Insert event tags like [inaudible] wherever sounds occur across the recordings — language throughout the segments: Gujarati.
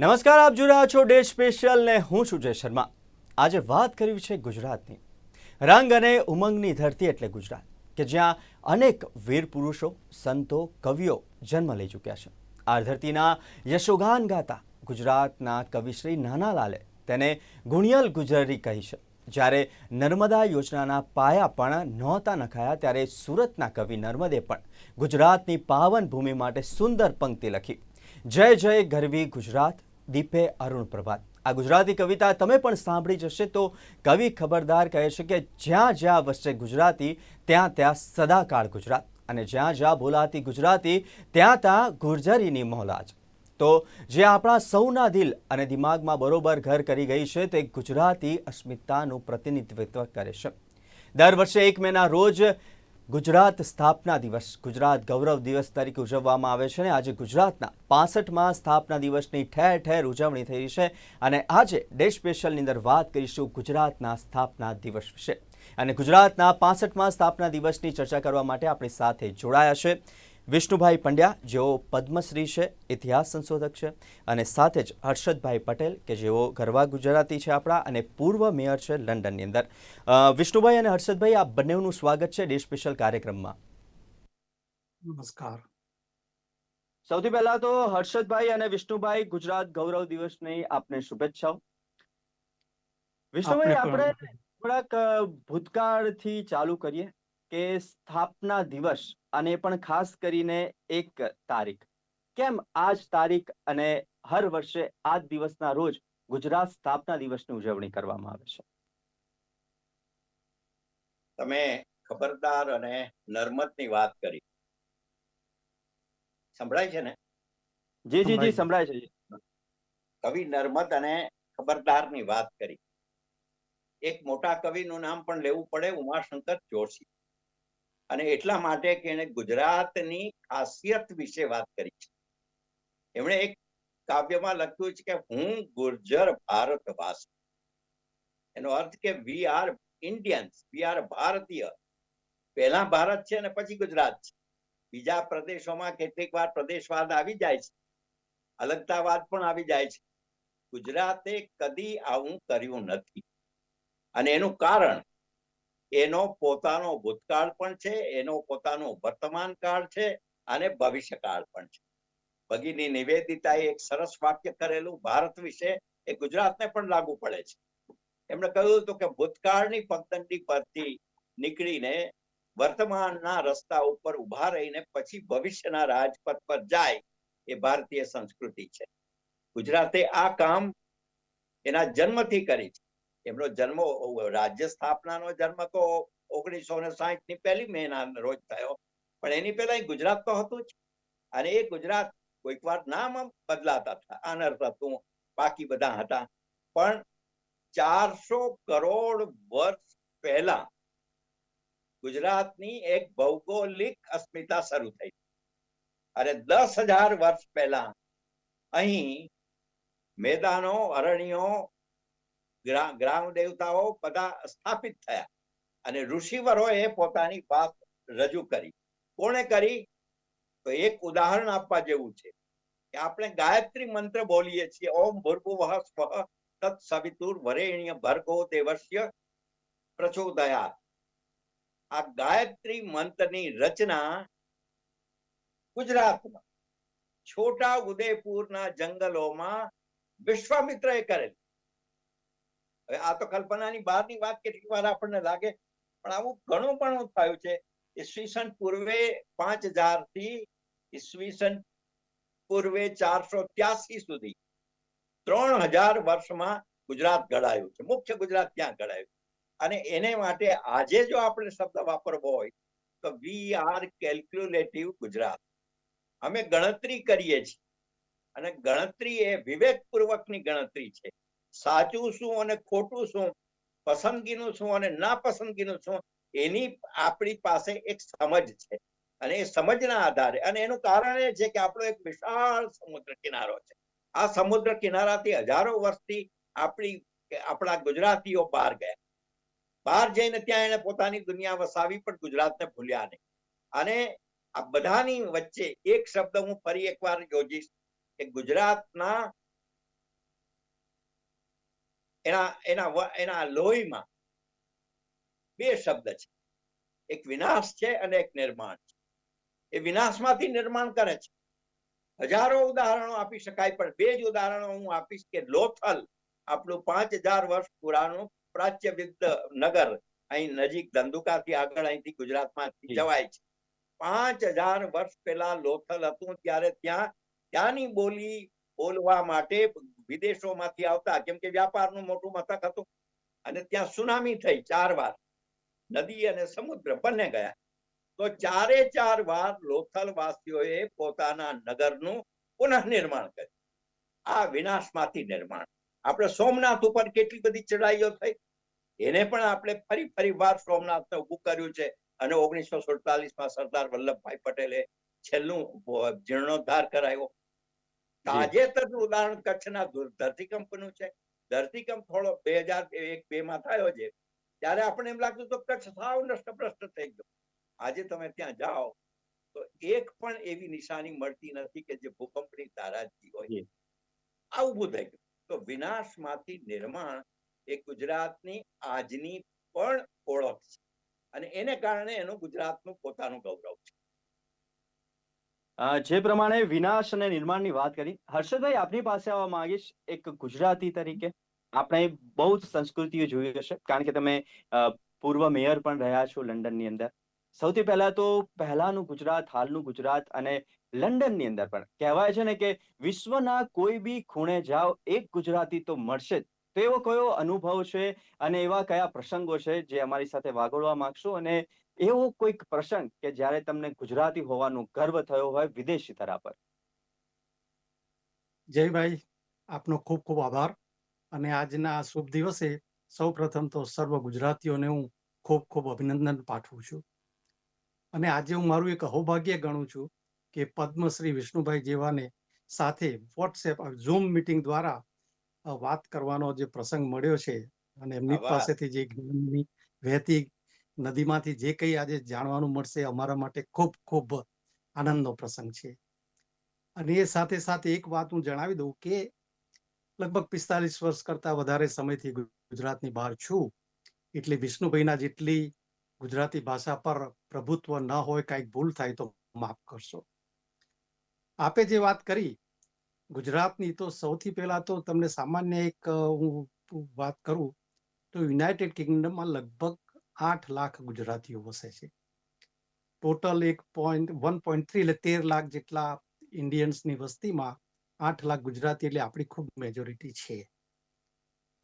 નમસ્કાર, આપ જોઈ રહ્યા છો ડે સ્પેશિયલ ને હું છું જય શર્મા. આજે વાત કરવી છે ગુજરાતની. રંગ અને ઉમંગની ધરતી એટલે ગુજરાત, કે જ્યાં અનેક વીર પુરુષો, સંતો, કવિઓ જન્મ લઈ ચૂક્યા છે. આ ધરતીના યશોગાન ગાતા ગુજરાતના કવિશ્રી નાનાલાલે તેને ગુણિયલ ગુજરી કહી છે. જ્યારે નર્મદા યોજનાના પાયા પણ નહોતા નખાયા, ત્યારે સુરતના કવિ નર્મદે પણ ગુજરાતની પાવન ભૂમિ માટે સુંદર પંક્તિ લખી. જય જય ગરવી ગુજરાત દીપે અરુણ પ્રભાત. આ ગુજરાતી કવિતા તમે પણ સાંભળી જશે તો કવિ ખબરદાર કહે છે કે જ્યાં જ્યાં વસશે ગુજરાતી, ત્યાં ત્યાં સદાકાળ ગુજરાત. અને જ્યાં જ્યાં બોલાતી ગુજરાતી, ત્યાં ત્યાં ગુર્જરીની મોહલાજ. તો જે આપણા સૌના દિલ અને દિમાગમાં બરોબર ઘર કરી ગઈ છે તે ગુજરાતી અસ્મિતાનું પ્રતિનિધિત્વ કરે છે. દર વર્ષે એક મેના રોજ ગુજરાત સ્થાપના દિવસ, ગુજરાત ગૌરવ દિવસ તરીકે ઉજવવામાં આવે છે અને આજે ગુજરાતના પાસઠમાં સ્થાપના દિવસની ઠેર ઠેર ઉજવણી થઈ છે અને આજે ડે સ્પેશિયલની અંદર વાત કરીશું ગુજરાતના સ્થાપના દિવસ વિશે. અને ગુજરાતના પાસઠમાં સ્થાપના દિવસની ચર્ચા કરવા માટે આપણી સાથે જોડાયા છે વિષ્ણુભાઈ પંડ્યા જેઓ પદ્મશ્રી છે ઇતિહાસ સંશોધક છે અને સાથે જ હર્ષદભાઈ પટેલ કે જેઓ ગરવા ગુજરાતી છે આપણા અને પૂર્વ મેયર છે લંડનની અંદર. વિષ્ણુભાઈ અને હર્ષદભાઈ આ બંનેનું સ્વાગત છે ડે સ્પેશિયલ કાર્યક્રમમાં. નમસ્કાર. સૌથી પહેલા તો હર્ષદભાઈ અને વિષ્ણુભાઈ ગુજરાત ગૌરવ દિવસની આપને શુભેચ્છાઓ. વિષ્ણુભાઈ આપણે થોડાક ભૂતકાળથી ચાલુ કરીએ. કે સ્થાપના દિવસ અને પણ ખાસ કરીને એક તારીખ. કેમ આજ તારીખ અને હર વર્ષે આ દિવસના રોજ ગુજરાત સ્થાપના દિવસની ઉજવણી કરવામાં આવે છે? તમે ખબરદાર અને નર્મદની વાત કરી. સંભળાય છે ને? જી જી જી સંભળાય સંભળાય છે કવિ નર્મદ અને ખબરદારની વાત કરી. એક મોટા કવિનું નામ પણ લેવું પડે ઉમાશંકર જોશી. અને એટલા માટે કે એને ગુજરાતની ખાસિયત વિશે વાત કરી છે. એમણે એક કાવ્યમાં લખ્યું છે કે હું ગુર્જર ભારતવાસી. એનો અર્થ કે we are Indians we are ભારતીય. પહેલા ભારત છે અને પછી ગુજરાત છે. બીજા પ્રદેશોમાં કેટલીક વાર પ્રદેશવાદ આવી જાય છે. અલગતાવાદ પણ આવી જાય છે. ગુજરાતે કદી આવું કર્યું નથી. અને એનું કારણ એનો પોતાનો ભૂતકાળ પણ છે, એનો પોતાનો વર્તમાન કાળ છે અને ભવિષ્યકાળ પણ છે. ભગીની નિવેદિતાએ એક સરસ વાક્ય કરેલું, ભારત વિશે એ ગુજરાતને પણ લાગુ પડે છે. એમણે કહ્યું હતું કે ભૂતકાળની પગદંડી પરથી નીકળીને વર્તમાનના રસ્તા ઉપર ઊભા રહીને પછી ભવિષ્યના રાજપથ પર જાય એ ભારતીય સંસ્કૃતિ છે. ગુજરાતે આ કામ એના જન્મથી કરી છે. એમનો જન્મ રાજ્ય સ્થાપનાનો જન્મ તો ઓગણીસો ને સાહીઠની પહેલી મે રોજ થયો. પણ એની પહેલા ગુજરાત તો હતું જ. અને એ ગુજરાત કોઈક વાર નામ બદલાતા હતા. અનર્થ હતું. બાકી બધા હતા. પણ ચારસો કરોડ વર્ષ પહેલા ગુજરાતની એક ભૌગોલિક અસ્મિતા શરૂ થઈ. અને દસ હજાર વર્ષ પહેલા અહીં મેદાનો અરણ્યો ગ્રામ દેવતાઓ બધા સ્થાપિત થયા. અને ઋષિવરોએ પોતાની વાત રજૂ કરી. કોણે કરી? તો એક ઉદાહરણ આપવા જેવું છે કે આપણે ગાયત્રી મંત્ર બોલીએ છીએ, ઓમ ભૂર્ભુવઃ સ્વઃ તત્ સવિતુર વરેણ્ય ભર્ગો દેવસ્ય પ્રચોદયાત. આ ગાયત્રી મંત્રની રચના ગુજરાતમાં છોટા ઉદયપુરના જંગલોમાં વિશ્વામિત્રએ કરેલી. હવે આ તો કલ્પનાની બહારની વાત કેટલીક વાર આપણને લાગે, પણ આવું ઘણું પણ થયું છે. ઈસવીસન પૂર્વે પાંચ હજારથી ઈસવીસન પૂર્વે ચારસો ત્યાસી સુધી ત્રણ હજાર વર્ષમાં ગુજરાત ઘડાયું છે. મુખ્ય ગુજરાત ત્યાં ઘડાયું અને એને માટે આજે જો આપણે શબ્દ વાપરવો હોય, તો વી આર કેલ્ક્યુલેટિવ ગુજરાત. અમે ગણતરી કરીએ છીએ. અને ગણતરી એ વિવેકપૂર્વકની ગણતરી છે. સાચું શું અને ખોટું શું, પસંદગીનું શું અને નાપસંદગીનું શું, એની આપણી પાસે એક સમજ છે. અને એ સમજના આધારે, અને એનું કારણ એ છે કે આપણો એક વિશાળ સમુદ્ર કિનારો છે. આ સમુદ્ર કિનારાથી હજારો વર્ષથી આપણી, આપણા ગુજરાતીઓ બહાર ગયા. બહાર જઈને ત્યાં એને પોતાની દુનિયા વસાવી, પણ ગુજરાતને ભૂલ્યા નહીં. અને આ બધાની વચ્ચે એક શબ્દ હું ફરી એકવાર યોજીશ કે ગુજરાતના એના એના એના લોહીમાં બે શબ્દ છે. એક વિનાશ છે અને એક નિર્માણ છે. એ વિનાશમાંથી નિર્માણ કરે છે. હજારો ઉદાહરણો આપી શકાય પણ બે જ ઉદાહરણો હું આપીશ કે લોથલ આપણું પાંચ હજાર વર્ષ પુરાણું પ્રાચ્ય નગર અહીં નજીક ધંધુકાથી આગળ અહીંથી ગુજરાતમાં જવાય છે. પાંચ હજાર વર્ષ પહેલા લોથલ હતું ત્યારે ત્યાં ત્યાંની બોલી બોલવા માટે વિદેશોમાંથી આવતા, કેમ કે વ્યાપારનું મોટું મથક હતું. અને ત્યાં સુનામી થઈ ચાર વાર. નદી અને સમુદ્ર બંને ગયા. તો ચારે ચાર વાર લોથલ વાસીઓએ પોતાના નગરનું પુનઃનિર્માણ કર્યું. આ વિનાશમાંથી નિર્માણ. આપણે સોમનાથ ઉપર કેટલી બધી ચડાઈઓ થઈ? એને પણ આપણે ફરી ફરી વાર સોમનાથને ઉભું કર્યું છે. અને ઓગણીસો સુડતાલીસમાં સરદાર વલ્લભભાઈ પટેલે છેલ્લું જીર્ણોદ્ધાર કરાયો. તાજેતરનું ઉદાહરણ કચ્છના ધરતીકંપનું છે. ધરતીકંપ થોડો બે હજાર એક બે માં થયો છે. ત્યારે આપણને એમ લાગતું તો કચ્છ સાવ નષ્ટભ્રષ્ટ થઈ ગયો. આજે તમે ત્યાં જાઓ તો એક પણ એવી નિશાની મળતી નથી કે જે ભૂકંપની તારાજી હોય. આ ઉભું થઈ ગયું. તો વિનાશમાંથી નિર્માણ એ ગુજરાતની આજની પણ ઓળખ છે. અને એને કારણે એનું ગુજરાતનું પોતાનું ગૌરવ છે. જે પ્રમાણે વિનાશ અને નિર્માણની વાત કરી, હર્ષદભાઈ, આપની પાસે આવવા માંગીશ એક ગુજરાતી તરીકે. આપણે બહુ જ સંસ્કૃતિઓ જોઈ હશે, કારણ કે તમે પૂર્વ મેયર પણ રહ્યા છો લંડનની અંદર. સૌથી પહેલા તો પહેલાનું ગુજરાત, હાલનું ગુજરાત અને લંડનની અંદર પણ. કહેવાય છે ને કે વિશ્વના કોઈ બી ખૂણે જાઓ, એક ગુજરાતી તો મળશે જ. તો એવો કયો અનુભવ છે અને એવા કયા પ્રસંગો છે જે અમારી સાથે વાગોળવા માંગશો અને એવો કોઈક પ્રસંગ કે જ્યારે તમને ગુજરાતી હોવાનો ગર્વ થયો હોય વિદેશી ધરા પર? જયભાઈ આપનો ખૂબ ખૂબ આભાર. અને આજના આ શુભ દિવસે સૌ પ્રથમ તો સર્વ ગુજરાતીઓને હું ખૂબ ખૂબ અભિનંદન પાઠવું છું. અને આજે હું મારું એક અહોભાગ્ય ગણું છું કે પદ્મશ્રી વિષ્ણુભાઈ જેવાને સાથે વોટ્સએપ ઝૂમ મીટિંગ દ્વારા વાત કરવાનો જે પ્રસંગ મળ્યો છે અને એમની પાસેથી જે જ્ઞાનની વહેતી નદીમાંથી જે કંઈ આજે જાણવાનું મળશે અમારા માટે ખૂબ ખૂબ આનંદનો પ્રસંગ છે. અને એ સાથે સાથે એક વાત હું જણાવી દઉં કે લગભગ પિસ્તાલીસ વર્ષ કરતા વધારે સમયથી ગુજરાતની બહાર છું. એટલે વિષ્ણુભાઈના જેટલી ગુજરાતી ભાષા પર પ્રભુત્વ ન હોય, કાંઈક ભૂલ થાય તો માફ કરશો. આપે જે વાત કરી, ગુજરાતની તો સૌથી પહેલા તો તમને સામાન્ય એક હું વાત કરું તો યુનાઇટેડ કિંગડમમાં લગભગ આઠ લાખ ગુજરાતીઓ વસે છે. ટોટલ એક પોઈન્ટ વન પોઈન્ટ થ્રી એટલે તેર લાખ જેટલા ઇન્ડિયન્સની વસ્તીમાં આઠ લાખ ગુજરાતી એટલે આપણી ખૂબ મેજોરિટી છે.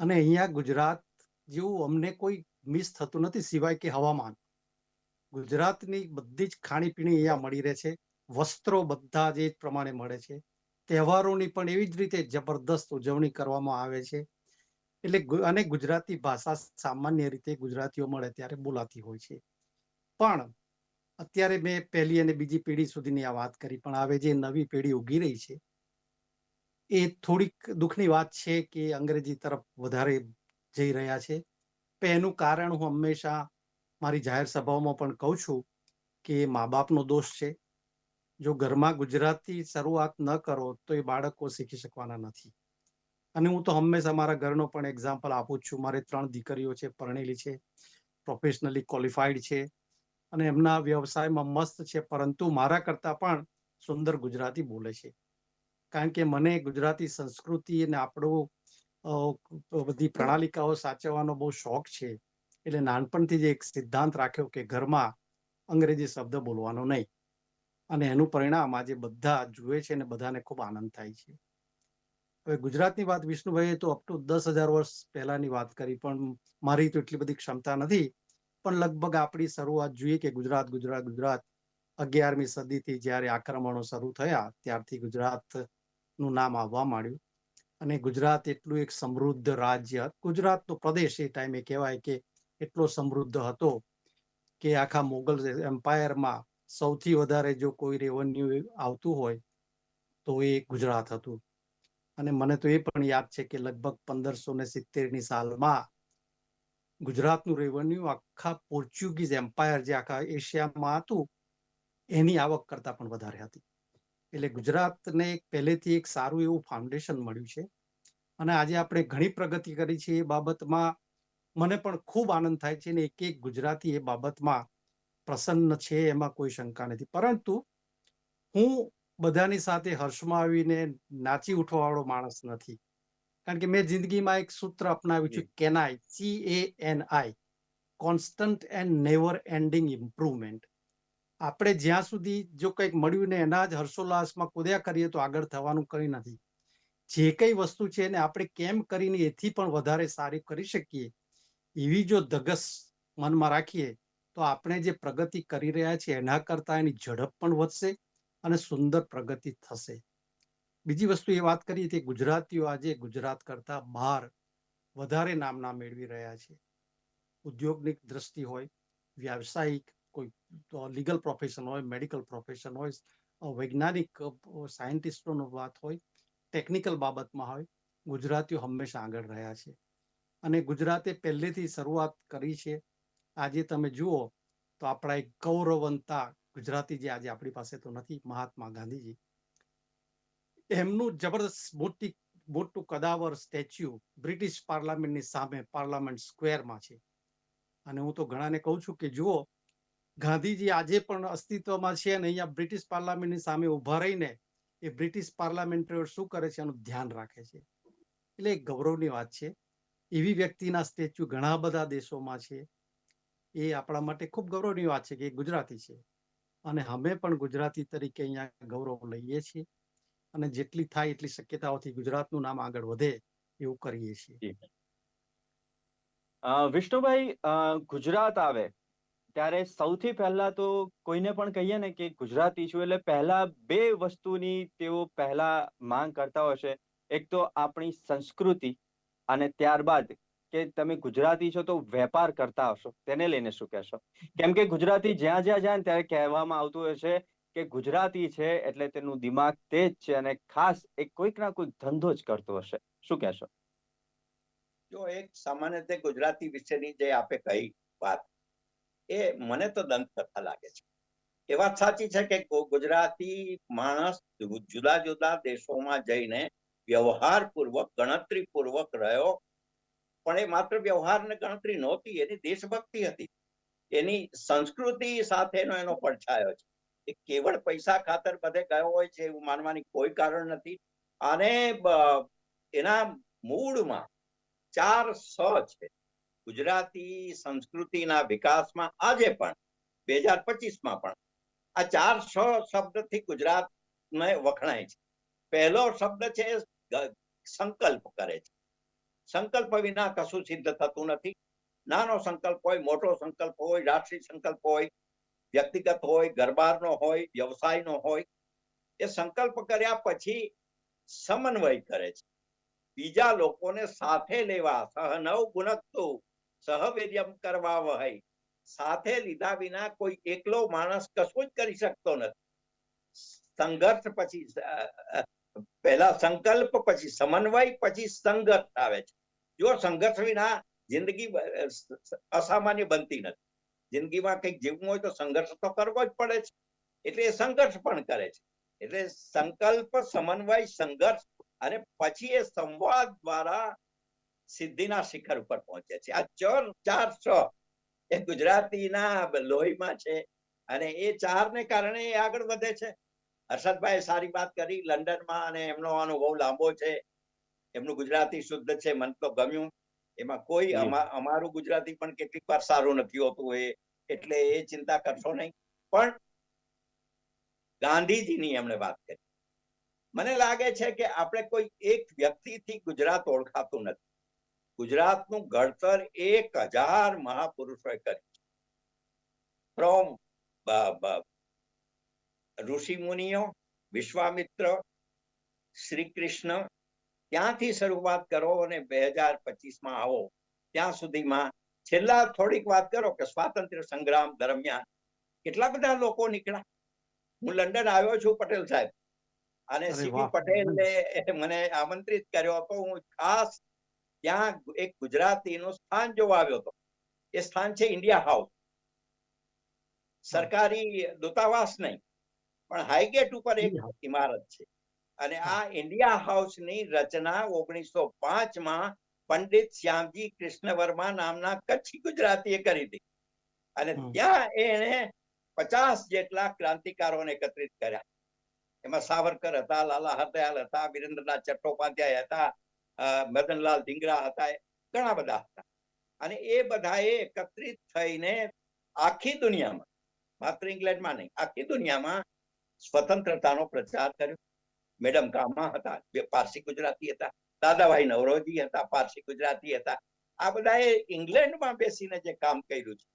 અને અહીંયા ગુજરાત જેવું અમને કોઈ મિસ થતું નથી, સિવાય કે હવામાન. ગુજરાતની બધી જ ખાણીપીણી અહીંયા મળી રહે છે. વસ્ત્રો બધા જ એ જ પ્રમાણે મળે છે. તહેવારોની પણ એવી જ રીતે જબરદસ્ત ઉજવણી કરવામાં આવે છે. એટલે અને ગુજરાતી ભાષા સામાન્ય રીતે ગુજરાતીઓ મળે ત્યારે બોલાતી હોય છે. પણ અત્યારે મેં પહેલી અને બીજી પેઢી સુધીની આ વાત કરી, પણ હવે જે નવી પેઢી ઉગી રહી છે, એ થોડીક દુઃખની વાત છે કે અંગ્રેજી તરફ વધારે જઈ રહ્યા છે. એનું કારણ હું હંમેશા મારી જાહેર સભાઓમાં પણ કહું છું કે મા બાપનો દોષ છે. જો ઘરમાં ગુજરાતી શરૂઆત ન કરો તો એ બાળકો શીખી શકવાના નથી. અને હું તો હંમેશા મારા ઘરનો પણ એક્ઝામ્પલ આપું છું. મારે ત્રણ દીકરીઓ છે, પરણેલી છે પ્રોફેશનલી ક્વોલિફાઈડ છે અને એમના વ્યવસાયમાં મસ્ત છે, પરંતુ મારા કરતાં પણ સુંદર ગુજરાતી બોલે છે. કારણ કે મને ગુજરાતી સંસ્કૃતિ અને આપણું બધી પ્રણાલિકાઓ સાચવવાનો બહુ શોખ છે. એટલે નાનપણથી જ એક સિદ્ધાંત રાખ્યો કે ઘરમાં અંગ્રેજી શબ્દ બોલવાનો નહીં. અને એનું પરિણામ આજે બધા જુએ છે અને બધાને ખૂબ આનંદ થાય છે. હવે ગુજરાતની વાત વિષ્ણુભાઈએ તો અપ ટુ દસ હજાર વર્ષ પહેલાની વાત કરી, પણ મારી તો એટલી બધી ક્ષમતા નથી. પણ લગભગ આપણી શરૂઆત જોઈએ કે ગુજરાત ગુજરાત ગુજરાત અગિયારમી સદીથી જ્યારે આક્રમણો શરૂ થયા, ત્યારથી ગુજરાતનું નામ આવવા માંડ્યું. અને ગુજરાત એટલું એક સમૃદ્ધ રાજ્ય ગુજરાતનો પ્રદેશ એ ટાઈમે કહેવાય કે એટલો સમૃદ્ધ હતો કે આખા મોગલ એમ્પાયરમાં સૌથી વધારે જો કોઈ રેવન્યુ આવતું હોય તો એ ગુજરાત હતું. અને મને તો એ પણ યાદ છે કે લગભગ પંદરસો ને સિત્તેરની સાલમાં ગુજરાતનું રેવન્યુ આખા પોર્ચ્યુગીઝ એમ્પાયર જે આખા એશિયામાં હતું, એની આવક કરતાં પણ વધારે હતી. એટલે ગુજરાતને એક પહેલેથી એક સારું એવું ફાઉન્ડેશન મળ્યું છે. અને આજે આપણે ઘણી પ્રગતિ કરી છે એ બાબતમાં મને પણ ખૂબ આનંદ થાય છે ને એક એક ગુજરાતી એ બાબતમાં પ્રસન્ન છે એમાં કોઈ શંકા નથી. પરંતુ હું બધાની સાથે હર્ષમાં આવીને નાચી ઉઠવાવાળો માણસ નથી. કારણ કે મેં જિંદગીમાં એક સૂત્ર અપનાવ્યું છે CANI C A N I constant and never ending improvement આપણે જ્યાં સુધી જો કંઈક મળ્યું ને એના જ હર્ષોલ્લાસમાં કુદ્યા કરીએ તો આગળ થવાનું કંઈ નથી. જે કઈ વસ્તુ છે એને આપણે કેમ કરીને એથી પણ વધારે સારી કરી શકીએ? એવી જો ધગસ મનમાં રાખીએ તો આપણે જે પ્રગતિ કરી રહ્યા છીએ એના કરતા એની ઝડપ પણ વધશે. અને સુંદર પ્રગતિ થશે. બીજી વસ્તુ એ વાત કરીએ કે ગુજરાતીઓ આજે ગુજરાત કરતા બહાર વધારે નામના મેળવી રહ્યા છે. ઉદ્યોગની દ્રષ્ટિ હોય, વ્યાવસાયિક કોઈ લીગલ પ્રોફેશન હોય મેડિકલ પ્રોફેશન હોય વૈજ્ઞાનિક સાયન્ટિસ્ટોનો વાત હોય ટેકનિકલ બાબતમાં હોય, ગુજરાતીઓ હંમેશા આગળ રહ્યા છે. અને ગુજરાતે પહેલેથી શરૂઆત કરી છે. આજે તમે જુઓ તો આપણા એક ગૌરવંતા ગુજરાતી જે આજે આપણી પાસે તો નથી, મહાત્મા ગાંધીજી. એમનું જબરદસ્ત મોટી, મોટું કદાવર સ્ટેચ્યુ બ્રિટિશ પાર્લામેન્ટની સામે, પાર્લામેન્ટ સ્ક્વેરમાં છે. અને હું તો ઘણાને કહું છું કે જુઓ, ગાંધીજી આજે પણ અસ્તિત્વમાં છે અને અહીંયા બ્રિટિશ પાર્લામેન્ટની સામે ઊભા રહીને એ બ્રિટિશ પાર્લામેન્ટરીઓ શું કરે છે એનું ધ્યાન રાખે છે. એટલે એક ગૌરવની વાત છે. એવી વ્યક્તિના સ્ટેચ્યુ ઘણા બધા દેશોમાં છે. એ આપણા માટે ખૂબ ગૌરવની વાત છે કે ગુજરાતી છે. અને અમે પણ ગુજરાતી તરીકે અહીંયા ગૌરવ લઈએ છીએ. અને જેટલી થાય એટલી શક્યતાઓથી ગુજરાતનું નામ આગળ વધે એવું કરીએ છીએ. વિષ્ણુભાઈ ગુજરાત આવે ત્યારે સૌથી પહેલા તો કોઈને પણ કહીએ ને કે ગુજરાતી છું એટલે પહેલા બે વસ્તુની તેઓ પહેલા માંગ કરતા હશે એક તો આપણી સંસ્કૃતિ અને ત્યારબાદ કે તમે ગુજરાતી છો તો વેપાર કરતા હશો, તેને લઈને શું કહેશો? કેમ કે ગુજરાતી જ્યાં જ્યાં જાય ત્યારે કહેવામાં આવતું હશે કે ગુજરાતી છે એટલે તેનું દિમાગ તેજ છે અને ખાસ એ કોઈક ના કોઈક ધંધો જ કરતો હશે. શું કહેશો? જો એક સામાન્ય રીતે ગુજરાતી વિશેની જે આપે કહી વાત, એ મને તો દંતકથા લાગે છે. એ વાત સાચી છે કે ગુજરાતી માણસ જુદા જુદા દેશોમાં જઈને વ્યવહાર પૂર્વક ગણતરી પૂર્વક રહ્યો પણ એ માત્ર વ્યવહાર ને ગણતરી નહોતી, એની દેશભક્તિ હતી. એની સંસ્કૃતિ સાથેનો એનો પડછાયો છે. એ કેવળ પૈસા ખાતર બધે ગયો હોય છે એવું માનવાની કોઈ કારણ નથી. અને એના મૂળમાં ચાર સ છે. ગુજરાતી સંસ્કૃતિના વિકાસમાં આજે પણ બે હજાર પચીસમાં પણ, આ ચાર સ શબ્દથી ગુજરાત વખણાય છે. પહેલો શબ્દ છે સંકલ્પ કરે છે. સંકલ્પ વિના કશું સિદ્ધ થતું નથી. નાનો સંકલ્પ હોય, મોટો સંકલ્પ હોય રાષ્ટ્રીય સંકલ્પ હોય, વ્યક્તિગત હોય ગરબારનો હોય, વ્યવસાયનો હોય, એ સંકલ્પ કર્યા પછી સમન્વય કરે છે. બીજા લોકોને સાથે લેવા, સહનવ ગુણકતું, સહવીર્યમ કરવા વહય સાથે લીધા વિના કોઈ એકલો માણસ કશું જ કરી શકતો નથી. સંઘર્ષ પછી પહેલા સંકલ્પ, પછી સમન્વય, પછી સંગત આવે છે. જો સંઘર્ષ વિના જિંદગી અસામાન્ય બનતી નથી. જિંદગીમાં કંઈક જીવવું હોય તો સંઘર્ષ તો કરવો જ પડે છે. એટલે એ સંઘર્ષ પણ કરે છે. એટલે સંકલ્પ, સમન્વય, સંઘર્ષ અને પછી એ સંવાદ દ્વારા સિદ્ધિના શિખર ઉપર પહોંચે છે. આ ચાર ચાર, છ એ ગુજરાતીના લોહીમાં છે અને એ ચારને કારણે એ આગળ વધે છે. હર્ષદભાઈ સારી વાત કરી. લંડનમાં અને એમનો અનુભવ લાંબો છે. એમનું ગુજરાતી શુદ્ધ છે મને તો ગમ્યું. એમાં કોઈ અમારું ગુજરાતી પણ કેટલીક વાર સારું નથી હોતું એ એટલે એ ચિંતા કરશો નહીં. પણ ગાંધીજીની એમણે વાત કરી. મને લાગે છે કે આપણે કોઈ એક વ્યક્તિથી ગુજરાત ઓળખાતું નથી. ગુજરાતનું ઘડતર એક હજાર મહાપુરુષોએ કર્યું ફ્રોમ ઋષિ મુનિઓ વિશ્વામિત્ર શ્રી કૃષ્ણ ત્યાંથી શરૂઆત કરો અને બે હજાર પચીસમાં આવો. ત્યાં સુધીમાં છેલ્લા થોડીક વાત કરો કે સ્વાતંત્ર્ય સંગ્રામ દરમિયાન કેટલા બધા લોકો નીકળ્યા? હું લંડન આવ્યો છું પટેલ સાહેબ. અને સીપી પટેલે મને આમંત્રિત કર્યો હતો. હું ખાસ ત્યાં એક ગુજરાતીનું સ્થાન જોવા આવ્યો હતો. એ સ્થાન છે ઇન્ડિયા હાઉસ. સરકારી દૂતાવાસ નહીં. પણ હાઈગેટ ઉપર એક ઇમારત છે. અને આ ઇન્ડિયા હાઉસની રચના ઓગણીસો માં પંડિત શ્યામજી કૃષ્ણ વર્મા નામના કચ્છી ગુજરાતીએ કરી હતી. અને ત્યાં એને પચાસ જેટલા ક્રાંતિકારોને એકત્રિત કર્યા. એમાં સાવરકર હતા લાલા હરદયાલ હતા વિરેન્દ્રનાથ ચટ્ટોપાધ્યાય હતા મદનલાલ ધીંગરા હતા ઘણા બધા હતા. અને એ બધાએ એકત્રિત થઈને આખી દુનિયામાં માત્ર ઇંગ્લેન્ડમાં નહીં આખી દુનિયામાં સ્વતંત્રતાનો પ્રચાર કર્યો. મેડમ કામા હતા જે પારસી ગુજરાતી હતા દાદાભાઈ નવરોજી હતા પારસી ગુજરાતી હતા. આ બધાએ ઇંગ્લેન્ડમાં બેસીને જે કામ કર્યું છે.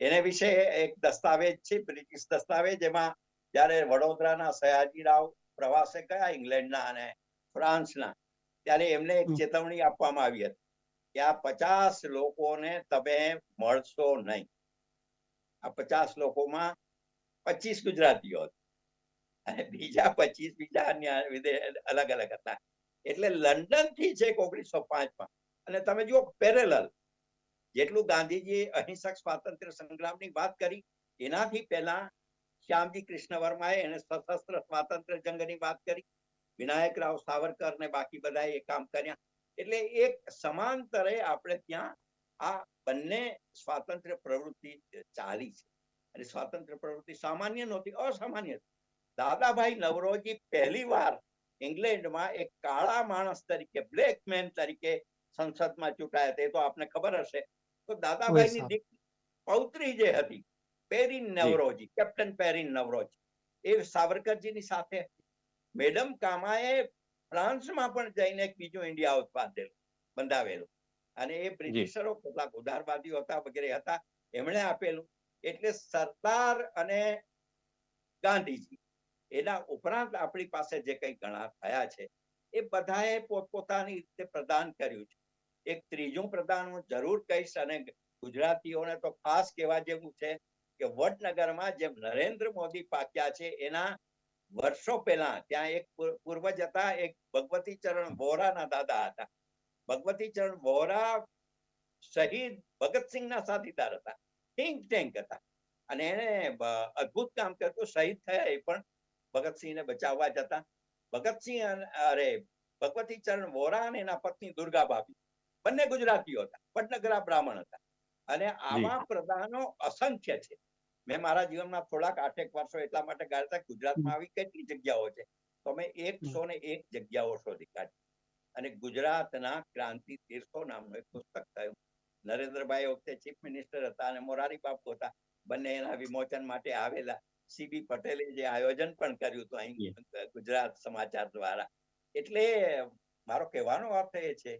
એને વિશે એક દસ્તાવેજ છે બ્રિટિશ દસ્તાવેજ. એમાં જ્યારે વડોદરાના સયાજીરાવ પ્રવાસે ગયા ઇંગ્લેન્ડના અને ફ્રાન્સના ત્યારે એમને એક ચેતવણી આપવામાં આવી હતી કે આ પચાસ લોકોને તમે મળશો નહીં. આ પચાસ લોકોમાં પચીસ ગુજરાતીઓ હતા. અને બીજા પચીસ, બીજા અન્ય અલગ અલગ હતા. એટલે લંડનથી છે ઓગણીસો પાંચમાં. અને તમે જુઓ, પેરેલલ, જેટલું ગાંધીજી અહિંસક સ્વાતંત્ર્ય સંગ્રામની વાત કરી, એનાથી પહેલા શ્યામજી કૃષ્ણ વર્માએ એને સશસ્ત્ર સ્વાતંત્ર્ય જંગની વાત કરી, વિનાયક રાવ સાવરકર ને બાકી બધાએ એ કામ કર્યા. એટલે એક સમાંતરે આપણે ત્યાં આ બંને સ્વાતંત્ર્ય પ્રવૃત્તિ ચાલી છે. અને સ્વાતંત્ર્ય પ્રવૃત્તિ સામાન્ય નહોતી, અસામાન્ય હતી. દાદાભાઈ નવરોજી પહેલી વાર ઇંગ્લેન્ડમાં એક કાળા માણસ તરીકે બ્લેક મેન તરીકે સંસદમાં ચૂંટાયા તે તો આપને ખબર હશે. તો દાદાભાઈની દીકરી પૌત્રી જે હતી પેરીન નવરોજી કેપ્ટન પેરીન નવરોજી. એ સાવરકરજીની સાથે મેડમ કામાએ ફ્રાન્સમાં પણ જઈને એક બીજું ઇન્ડિયા બાંધેલું બંધાવેલું. અને એ બ્રિટિશરો કેટલાક ઉદારવાદીઓ હતા વગેરે હતા. એમણે આપેલું એટલે સરદાર અને ગાંધીજી એના ઉપરાંત આપણી પાસે જે કંઈ ઘણા થયા છે, એ બધાએ પોતપોતાની રીતે પ્રદાન કર્યું છે. એક ત્રીજું પ્રદાન હું જરૂર કહીશ અને ગુજરાતીઓને તો ખાસ કહેવા જેવું છે કે વડનગરમાં જેમ નરેન્દ્ર મોદી પાક્યા છે, એના વર્ષો પહેલા ત્યાં એક પૂર્વજ હતા, એક ભગવતી ચરણ વોરાના દાદા હતા. ભગવતી ચરણ વોરા શહીદ ભગતસિંહના સાથીદાર હતા ટેન્ક હતા. અને એને અદભુત કામ કર્યું, શહીદ થયા એ પણ ભગતસિંહને બચાવવા જતા. ભગતસિંહ અરે ભગવતી ચરણ વોરા અને એના પત્ની દુર્ગા ભાભી. બંને ગુજરાતીઓ હતા વડનગરા બ્રાહ્મણ હતા. અને આવા પ્રધાનો અસંખ્ય છે. મેં મારા જીવનમાં થોડાક આઠેક વર્ષો એટલા માટે ગાળતા ગુજરાતમાં આવી કેટલી જગ્યાઓ છે? તો મેં એકસો ને એક જગ્યાઓ શોધી કાઢી. અને ગુજરાતના ક્રાંતિ તીર્થો નામનું એક પુસ્તક થયું. નરેન્દ્રભાઈ વખતે ચીફ મિનિસ્ટર હતા અને મોરારી બાપુ હતા. બંને એના વિમોચન માટે આવેલા. સીબી પટેલે જે આયોજન પણ કર્યું હતું અહીં ગુજરાત સમાચાર દ્વારા. એટલે મારો કહેવાનો અર્થ એ છે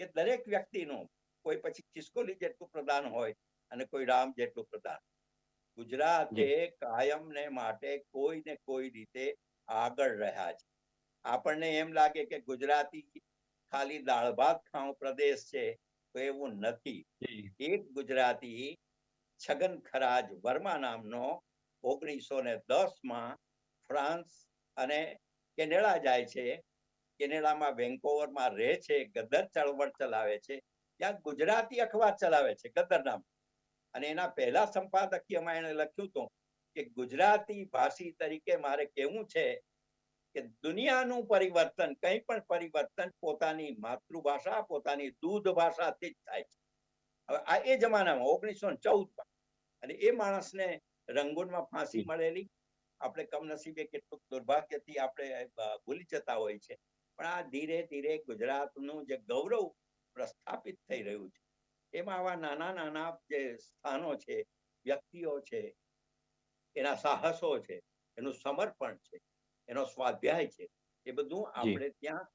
કે દરેક વ્યક્તિનું કોઈ પછી ખિસકોલી જેટલું પ્રદાન હોય અને કોઈ રામ જેટલું પ્રદાન. ગુજરાતે કાયમ ને માટે કોઈ ને કોઈ રીતે આગળ રહ્યા છે. આપણને એમ લાગે કે ગુજરાતી ખાલી દાળ ભાત ખાવ પ્રદેશ છે તો એવું નથી. એક ગુજરાતી છગન ખરાજ વર્મા નામનો ઓગણીસો ને દસમાં ફ્રાન્સ અને કેનેડા જાય છે. કેનેડામાં વેન્કોવરમાં રહે છે. ગદર ચળવળ ચલાવે છે. ત્યાં ગુજરાતી અખબાર ચલાવે છે ગદર નામ અને એના પહેલા સંપાદકીયમાં એને લખ્યું હતું કે ગુજરાતી ભાષી તરીકે મારે કેવું છે કે દુનિયાનું પરિવર્તન, કંઈ પણ પરિવર્તન પોતાની માતૃભાષા, પોતાની દૂધ ભાષાથી જ થાય છે. હવે આ એ જમાનામાં ઓગણીસો ચૌદમાં. અને એ માણસને રંગૂનમાં ફાંસી મળેલી. આપણે કમનસીબે કેટલુંક દુર્ભાગ્યથી આપણે ભૂલી જતા હોય છે. પણ આ ધીરે ધીરે ગુજરાતનું જે ગૌરવ પ્રસ્થાપિત થઈ રહ્યું છે. એમાં આવા નાના નાના જે સ્થાનો છે વ્યક્તિઓ છે એના સાહસો છે એનું સમર્પણ છે એનો સ્વાધ્યાય છે એ બધું આપણે ત્યાં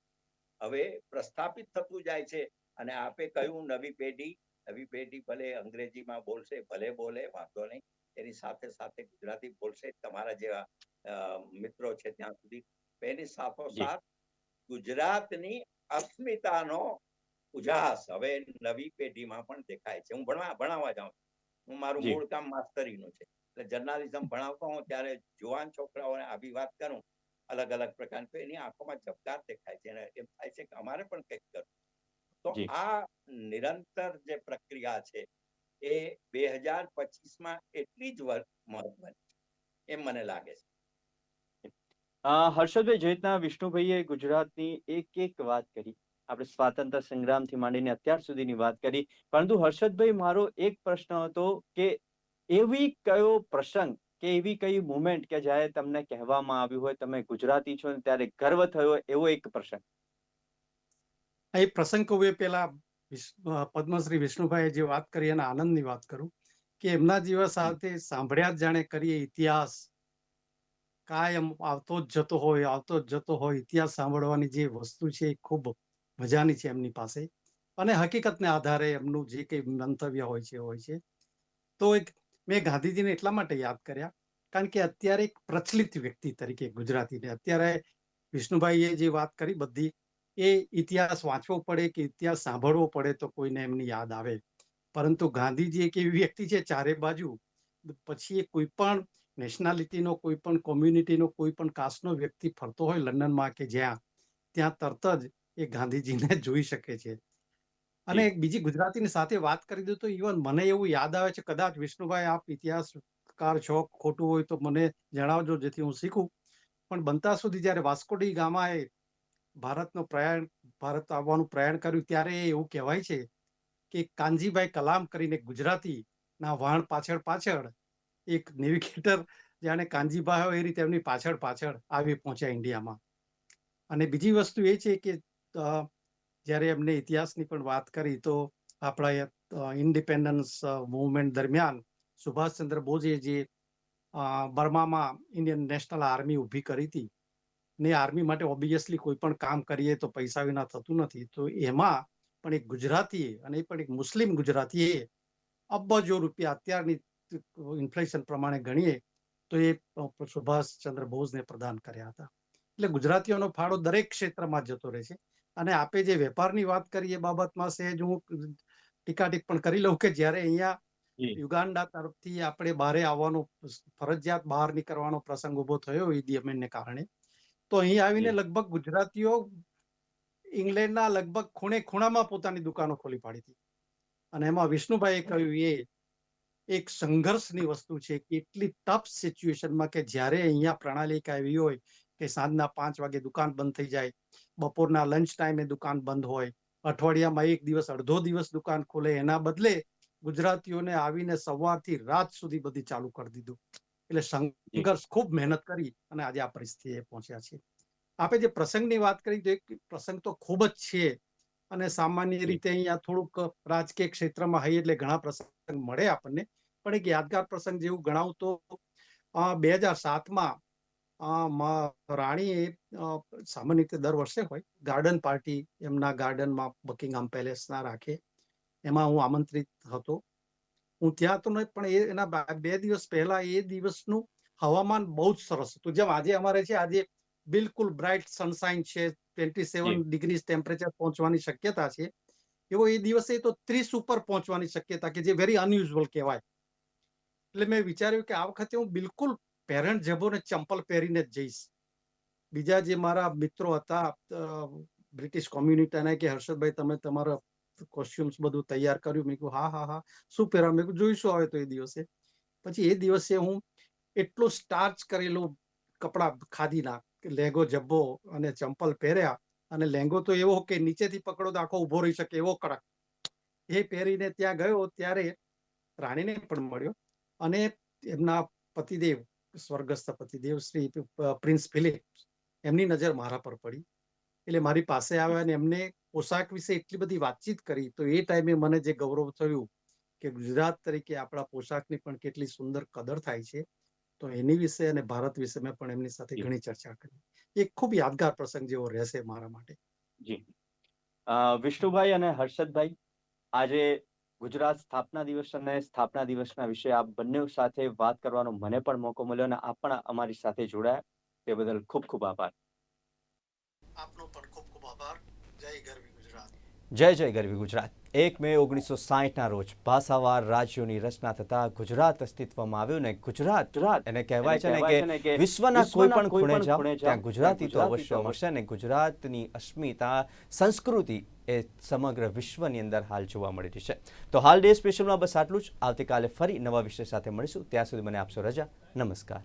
હવે પ્રસ્થાપિત થતું જાય છે. અને આપે કહ્યું નવી પેઢી નવી પેઢી ભલે અંગ્રેજીમાં બોલશે ભલે બોલે વાંધો નહીં. એની સાથે સાથે ગુજરાતી બોલશે તમારા જેવા મિત્રો છે ત્યાં સુધી. એની સાથોસાથ ગુજરાતની અસ્મિતાનો ઉજાસ હવે નવી પેઢીમાં પણ દેખાય છે. હું ભણવા ભણાવવા જાઉં હું મારું મૂળ કામ માસ્તરીનું છે. એટલે જર્નાલિઝમ ભણાવતો હું ત્યારે જુવાન છોકરાઓને આવી વાત કરું અલગ અલગ પ્રકાર તો એની આંખોમાં ઝબકાર દેખાય છે. અને એમ થાય છે કે અમારે પણ કંઈક કરવું. તો આ નિરંતર જે પ્રક્રિયા છે એ બે હજાર પચીસમાં એટલી જ મહત્વની છે એમ મને લાગે છે. હર્ષદભાઈ જે રીતના વિષ્ણુભાઈએ ગુજરાતની એક એક વાત કરી. આપણે સ્વાતંત્ર્ય સંગ્રામથી માંડીને અત્યાર સુધીની વાત કરી. પરંતુ હર્ષદભાઈ મારો એક પ્રશ્ન હતો કે એવી કયો પ્રસંગ કે એવી કઈ મુમેન્ટ કે જ્યારે તમને કહેવામાં આવ્યું હોય તમે ગુજરાતી છો ને ત્યારે ગર્વ થયો એવો એક પ્રસંગ. એ પ્રસંગ કહું એ પેલા પદ્મશ્રી વિષ્ણુભાઈએ જે વાત કરી એના આનંદની વાત કરું કે એમના જીવા સાથે સાંભળ્યા જ જાણે કરીએ ઇતિહાસ. કાયમ આવતો જ જતો હોય આવતો જ જતો હોય ઇતિહાસ સાંભળવાની જે વસ્તુ છે એ ખૂબ મજાની છે એમની પાસે. અને હકીકતને આધારે એમનું જે કંઈ મંતવ્ય હોય છે હોય છે. તો એક મેં ગાંધીજીને એટલા માટે યાદ કર્યા કારણ કે અત્યારે એક પ્રચલિત વ્યક્તિ તરીકે ગુજરાતીને અત્યારે વિષ્ણુભાઈએ જે વાત કરી બધી એ ઇતિહાસ વાંચવો પડે કે ઇતિહાસ સાંભળવો પડે તો કોઈને એમની યાદ આવે. પરંતુ ગાંધીજી એક એવી વ્યક્તિ છે ચારે બાજુ પછી એ કોઈ પણ નેશનાલિટીનો કોઈ પણ કોમ્યુનિટીનો કોઈ પણ કાસ્ટનો વ્યક્તિ ફરતો હોય લંડનમાં કે જ્યાં ત્યાં તરત જ એ ગાંધીજીને [laughs] જોઈ શકે છે. અને એક બીજી ગુજરાતીની સાથે વાત કરી દઉં તો ઇવન મને એવું યાદ આવે છે કદાચ વિષ્ણુભાઈ આપ ઇતિહાસકાર છો ખોટું હોય તો મને જણાવજો જેથી હું શીખું. પણ બનતા સુધી જ્યારે વાસ્કોડી ગામાએ ભારતનો પ્રયાણ, ભારત આવવાનું પ્રયાણ કર્યું ત્યારે એવું કહેવાય છે કે કાનજીભાઈ કલામ કરીને ગુજરાતી ના વાણ પાછળ પાછળ એક નેવિગેટર જાણે કાનજીભાઈ હોય એ રીતે એમની પાછળ પાછળ આવી પહોંચ્યા ઇન્ડિયામાં. અને બીજી વસ્તુ એ છે કે જ્યારે એમને ઇતિહાસની પણ વાત કરી તો આપણા ઇન્ડિપેન્ડન્સ મુવમેન્ટ દરમિયાન સુભાષચંદ્ર બોઝે જે બર્મામાં ઇન્ડિયન નેશનલ આર્મી ઊભી કરી હતી ને આર્મી માટે ઓબ્વિયસલી કોઈ પણ કામ કરીએ તો પૈસા વિના થતું નથી. તો એમાં પણ એક ગુજરાતીએ અને એ પણ એક મુસ્લિમ ગુજરાતીએ અબજો રૂપિયા અત્યારની ઇન્ફ્લેશન પ્રમાણે ગણીએ તો એ સુભાષચંદ્ર બોઝને પ્રદાન કર્યા હતા. એટલે ગુજરાતીઓનો ફાળો દરેક ક્ષેત્રમાં જતો રહે છે. અને આપે જે વેપારની વાત કરી એ બાબતમાં સહેજ હું ટીકા પણ કરી લઉં કે જ્યારે અહીંયા. યુગાન્ડા તરફથી આપણે બહારે આવવાનો ફરજિયાત બહાર નીકળવાનો પ્રસંગ ઊભો થયો ઈદી અમીનને કારણે. તો અહીં આવીને લગભગ ગુજરાતીઓ ઇંગ્લેન્ડના લગભગ ખૂણે ખૂણામાં પોતાની દુકાનો ખોલી પાડી હતી. અને એમાં વિષ્ણુભાઈએ કહ્યું એ એક સંઘર્ષની વસ્તુ છે કે એટલી ટફ સિચ્યુએશનમાં કે જ્યારે અહીંયા પ્રણાલિકા એવી હોય કે સાંજના પાંચ વાગે દુકાન બંધ થઈ જાય બપોરના લંચ ટાઈમે દુકાન બંધ હોય અઠવાડિયામાં એક દિવસ અડધો દિવસ દુકાન ખોલે એના બદલે ગુજરાતીઓને આવીને સવારથી રાત સુધી બધી ચાલુ કરી દીધું. એટલે સંઘર્ષ ખૂબ મહેનત કરી અને આજે આ પરિસ્થિતિએ પહોંચ્યા છે આપે જે પ્રસંગની વાત કરી તો એક પ્રસંગ તો ખૂબ જ છે. અને સામાન્ય રીતે અહીંયા થોડુંક રાજકીય ક્ષેત્રમાં હઈ એટલે ઘણા પ્રસંગ મળે આપણને. પણ એક યાદગાર પ્રસંગ જેવું ગણાવું તો બે હજાર સાતમાં રાણીએ સામાન્ય રીતે દર વર્ષે હોય ગાર્ડન પાર્ટી એમના ગાર્ડનમાં બકિંગહામ પેલેસના રાખે. એમાં હું આમંત્રિત હતો. હું ત્યાં તો નહીં પણ એના બા- બે દિવસ પહેલા એ દિવસનું હવામાન બહુ જ સરસ હતું. જેમ આજે અમારે છે આજે બિલકુલ બ્રાઇટ સનસાઇન છે ટ્વેન્ટી સેવન ડિગ્રી ટેમ્પરેચર પહોંચવાની શક્યતા છે. એવો એ દિવસે તો ત્રીસ ઉપર પહોંચવાની શક્યતા કે જે વેરી અનયુઝુઅલ કહેવાય. એટલે મેં વિચાર્યું કે આ વખતે હું બિલકુલ પેરેન્ટ જબોને ચંપલ પહેરીને જ જઈશ. બીજા જે મારા મિત્રો હતા બ્રિટિશ કોમ્યુનિટીના કે હર્ષદભાઈ તમે તમારા કોસ્ચ્યુમ્સ બધું તૈયાર કર્યું. મેં કહ્યું હા હા હા, શું પહેરા મેં જોઈશું આવે તો એ દિવસે. પછી એ દિવસે હું એટલો સ્ટાર્ચ કરેલો કપડા ખાદીના લેંગો જબ્બો અને ચંપલ પહેર્યા અને લેંગો તો એવો કે નીચેથી પકડો તો આખો ઊભો રહી શકે, એવો કડક. એ પહેરીને ત્યાં ગયો, ત્યારે રાણીને પણ મળ્યો અને એમના પતિદેવ, સ્વર્ગસ્થ પતિદેવ શ્રી પ્રિન્સ ફિલિપ એમની નજર મારા પર પડી. એટલે મારી પાસે આવ્યા અને એમને પોશાક વિશે એટલી બધી વાતચીત કરી તો એ ટાઈમે મને જે ગૌરવ થયું કે ગુજરાત તરીકે આપણા પોશાકની પણ કેટલી સુંદર કદર થાય છે તો એની વિશે અને ભારત વિશે મેં પણ એમની સાથે ઘણી ચર્ચા કરી. એક ખૂબ યાદગાર પ્રસંગ જેવો રહેશે મારા માટે. જી. વિષ્ણુભાઈ અને હર્ષદભાઈ આજે ગુજરાત સ્થાપના દિવસ અને સ્થાપના દિવસના વિશે આપ બંને સાથે વાત કરવાનો મને પણ મોકો મળ્યો અને આપ પણ અમારી સાથે જોડાયા. તે બદલ ખૂબ ખૂબ આભાર. આપનો પણ ખૂબ ખૂબ આભાર જય ગરવી ગુજરાત જય જય ગરવી ગુજરાત. એક મે ઓગણીસો સાહીઠના રોજ ભાષાવાર રાજ્યોની રચના થતા ગુજરાત અસ્તિત્વમાં આવ્યું ને ગુજરાત ગુજરાત. એને કહેવાય છે ને કે વિશ્વના કોઈ પણ ખૂણે જાઓ ત્યાં ગુજરાતી તો અવશ્ય મળશે ને ગુજરાતની અસ્મિતા સંસ્કૃતિ એ સમગ્ર વિશ્વની અંદર હાલ જોવા મળી રહી છે. તો હાલ ડે સ્પેશિયલમાં બસ આટલું જ. આવતીકાલે ફરી નવા વિષય સાથે મળીશું. ત્યાં સુધી મને આપશો રજા. નમસ્કાર.